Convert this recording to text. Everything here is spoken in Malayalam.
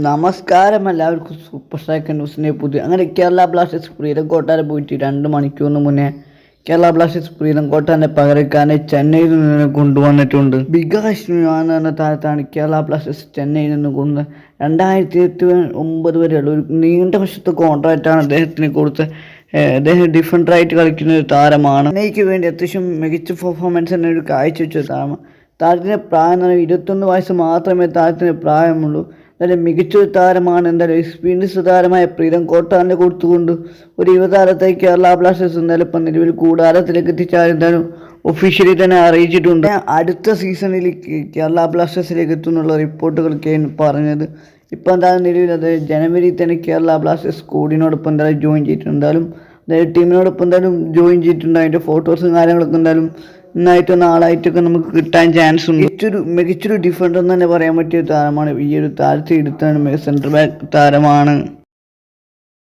നമസ്കാരം എല്ലാവർക്കും സൂപ്പർ സ്ട്രൈക്കർ ന്യൂസിനെ പുതിയ അങ്ങനെ കേരള ബ്ലാസ്റ്റേഴ്സ് പ്രീതം കോട്ടാരെ പോയിട്ട് രണ്ട് മണിക്കൂറിന് മുന്നേ കേരള ബ്ലാസ്റ്റേഴ്സ് പ്രീതം കോട്ടാനെ പകരക്കാനെ ചെന്നൈയിൽ നിന്ന് കൊണ്ടുവന്നിട്ടുണ്ട്. ബികാഷ് എന്ന് പറഞ്ഞ താരത്താണ് കേരള ബ്ലാസ്റ്റേഴ്സ് ചെന്നൈയിൽ നിന്ന് കൊണ്ട് രണ്ടായിരത്തി എട്ട് ഒമ്പത് വരെയുള്ള ഒരു നീണ്ട വർഷത്തെ കോൺട്രാക്റ്റാണ് അദ്ദേഹത്തിന് കൊടുത്ത് അദ്ദേഹം ഡിഫറന്റായിട്ട് കളിക്കുന്ന ഒരു താരമാണ്. ചെന്നൈക്ക് വേണ്ടി അത്യാവശ്യം മികച്ച പെർഫോമൻസ് തന്നെ ഒരു കാഴ്ചവെച്ച താരമാണ് താരത്തിന്റെ പ്രായം എന്ന് പറഞ്ഞാൽ ഇരുപത്തൊന്ന് വയസ്സ് മാത്രമേ താരത്തിന് പ്രായമുള്ളൂ. എന്തായാലും മികച്ചൊരു താരമാണ്. എന്തായാലും എക്സ്പീരിയൻസ് താരമായ പ്രീതം കോട്ടാനെ കൊടുത്തുകൊണ്ട് ഒരു യുവതാരത്തെ കേരള ബ്ലാസ്റ്റേഴ്സ് എന്തായാലും ഇപ്പം നിലവിൽ കൂടാരത്തിലേക്ക് എത്തിച്ചാൽ എന്തായാലും ഒഫീഷ്യലി തന്നെ അറിയിച്ചിട്ടുണ്ട്. അടുത്ത സീസണിൽ കേരള ബ്ലാസ്റ്റേഴ്സിലേക്ക് എത്തുന്നുള്ള റിപ്പോർട്ടുകളൊക്കെയാണ് പറഞ്ഞത്. ഇപ്പം എന്തായാലും നിലവിൽ അത് ജനുവരി തന്നെ കേരള ബ്ലാസ്റ്റേഴ്സ് സ്കൂഡിനോടൊപ്പം എന്തായാലും ജോയിൻ ചെയ്തിട്ടുണ്ട്. എന്തായാലും അതായത് ടീമിനോടൊപ്പം എന്തായാലും ജോയിൻ ചെയ്തിട്ടുണ്ട്. അതിന്റെ ഫോട്ടോസും കാര്യങ്ങളൊക്കെ എന്തായാലും ഇന്നായിട്ടോ നാളായിട്ടൊക്കെ നമുക്ക് കിട്ടാൻ ചാൻസ് ഉണ്ട്. മികച്ചൊരു മികച്ചൊരു ഡിഫൻഡർ എന്ന് തന്നെ പറയാൻ പറ്റിയ താരമാണ് ഈ ഒരു താരത്തെ എടുത്താണ് സെൻട്രൽ ബാക്ക് താരമാണ്.